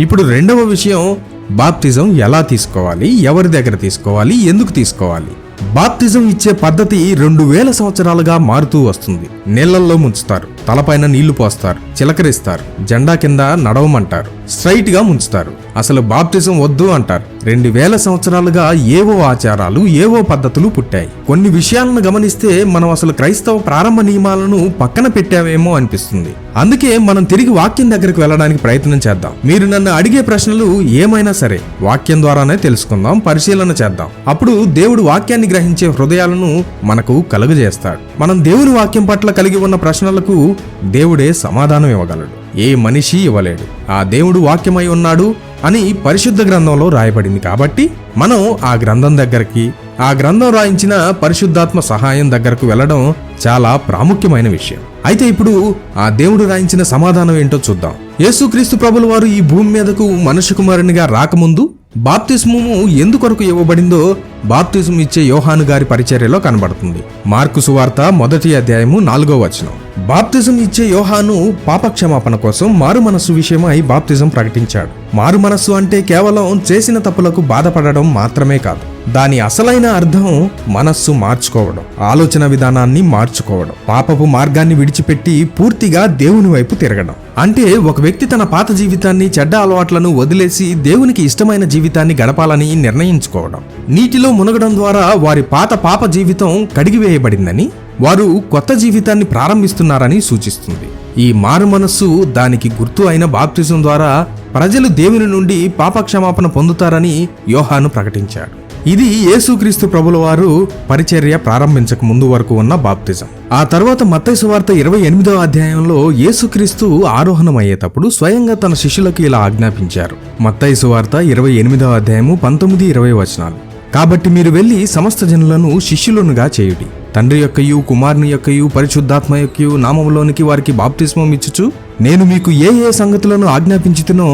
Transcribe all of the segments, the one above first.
ఇప్పుడు రెండవ విషయం బాప్తిజం ఎలా తీసుకోవాలి ఎవరి దగ్గర తీసుకోవాలి ఎందుకు తీసుకోవాలి? బాప్తిజం ఇచ్చే పద్ధతి రెండు వేల సంవత్సరాలుగా మారుతూ వస్తుంది. నీళ్ళల్లో ముంచుతారు. తలపైన నీళ్ళు పోస్తారు చిలకరిస్తారు జెండా కింద నడవమంటారు స్ట్రైట్గా ముంచుతారు. అసలు బాప్టిజం వద్దు అంటారు. రెండు వేల సంవత్సరాలుగా ఏవో ఆచారాలు ఏవో పద్ధతులు పుట్టాయి. కొన్ని విషయాలను గమనిస్తే మనం అసలు క్రైస్తవ ప్రారంభ నియమాలను పక్కన పెట్టావేమో అనిపిస్తుంది. అందుకే మనం తిరిగి వాక్యం దగ్గరికి వెళ్ళడానికి ప్రయత్నం చేద్దాం. మీరు నన్ను అడిగే ప్రశ్నలు ఏమైనా సరే వాక్యం ద్వారానే తెలుసుకుందాం పరిశీలన చేద్దాం. అప్పుడు దేవుడు వాక్యాన్ని గ్రహించే హృదయాలను మనకు కలుగజేస్తాడు. మనం దేవుని వాక్యం పట్ల కలిగి ఉన్న ప్రశ్నలకు దేవుడే సమాధానం ఇవ్వగలడు. ఏ మనిషి ఇవ్వలేడు. ఆ దేవుడు వాక్యమై ఉన్నాడు అని పరిశుద్ధ గ్రంథంలో రాయబడింది కాబట్టి మనం ఆ గ్రంథం దగ్గరికి ఆ గ్రంథం రాయించిన పరిశుద్ధాత్మ సహాయం దగ్గరకు వెళ్ళడం చాలా ప్రాముఖ్యమైన విషయం. అయితే ఇప్పుడు ఆ దేవుడు రాయించిన సమాధానం ఏంటో చూద్దాం. యేసుక్రీస్తు ప్రభుల వారు ఈ భూమి మీదకు మనుష్య కుమారునిగా రాకముందు బాప్తిస్మము ఎందుకొరకు ఇవ్వబడిందో బాప్తిజం ఇచ్చే యోహాను గారి పరిచర్యలో కనబడుతుంది. మార్కు సువార్త మొదటి అధ్యాయము నాలుగో వచనం. బాప్తిజం ఇచ్చే యోహాను పాపక్షమాపణ కోసం మారు మనస్సు విషయమై బాప్తిజం ప్రకటించాడు. మారు మనస్సు అంటే కేవలం చేసిన తప్పులకు బాధపడడం మాత్రమే కాదు దాని అసలైన అర్థం మనస్సు మార్చుకోవడం ఆలోచన విధానాన్ని మార్చుకోవడం పాపపు మార్గాన్ని విడిచిపెట్టి పూర్తిగా దేవుని వైపు తిరగడం. అంటే ఒక వ్యక్తి తన పాత జీవితాన్ని చెడ్డ అలవాట్లను వదిలేసి దేవునికి ఇష్టమైన జీవితాన్ని గడపాలని నిర్ణయించుకోవడం. నీటిలో మునగడం ద్వారా వారి పాత పాప జీవితం కడిగివేయబడిందని వారు కొత్త జీవితాన్ని ప్రారంభిస్తున్నారని సూచిస్తుంది. ఈ మారు మనస్సు దానికి గుర్తు అయిన బాప్తిజం ద్వారా ప్రజలు దేవుని నుండి పాపక్షమాపణ పొందుతారని యోహాను ప్రకటించాడు. ఇది యేసుక్రీస్తు ప్రభుల వారు పరిచర్య ప్రారంభించక ముందు వరకు ఉన్న బాప్తిజం. ఆ తర్వాత మత్తయి వార్త ఇరవై ఎనిమిదవ అధ్యాయంలో యేసుక్రీస్తు ఆరోహణమయ్యేటప్పుడు స్వయంగా తన శిష్యులకు ఇలా ఆజ్ఞాపించారు. మత్తయి వార్త ఇరవై ఎనిమిదవ అధ్యాయము పంతొమ్మిది ఇరవై వచనాలు. కాబట్టి మీరు వెళ్ళి సమస్త జనులను శిష్యులనుగా చేయుడి. తండ్రి యొక్కయు కుమారుని యొక్కయు పరిశుద్ధాత్మ యొక్కయు నామములోనికి వారికి బాప్తిస్మం ఇచ్చుచు నేను మీకు ఏ ఏ సంగతులను ఆజ్ఞాపించుతునో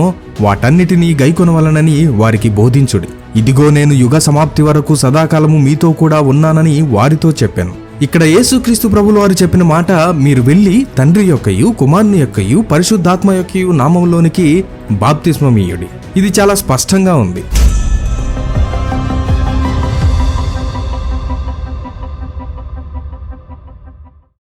వాటన్నిటినీ గైకొనవలనని వారికి బోధించుడి. ఇదిగో నేను యుగ సమాప్తి వరకు సదాకాలము మీతో కూడా ఉన్నానని వారితో చెప్పాను. ఇక్కడ యేసుక్రీస్తు ప్రభులు వారు చెప్పిన మాట మీరు వెళ్ళి తండ్రి యొక్కయు కుమారుని యొక్కయు పరిశుద్ధాత్మ యొక్కయు నామంలోనికి బాప్తిస్మం ఇది చాలా స్పష్టంగా ఉంది.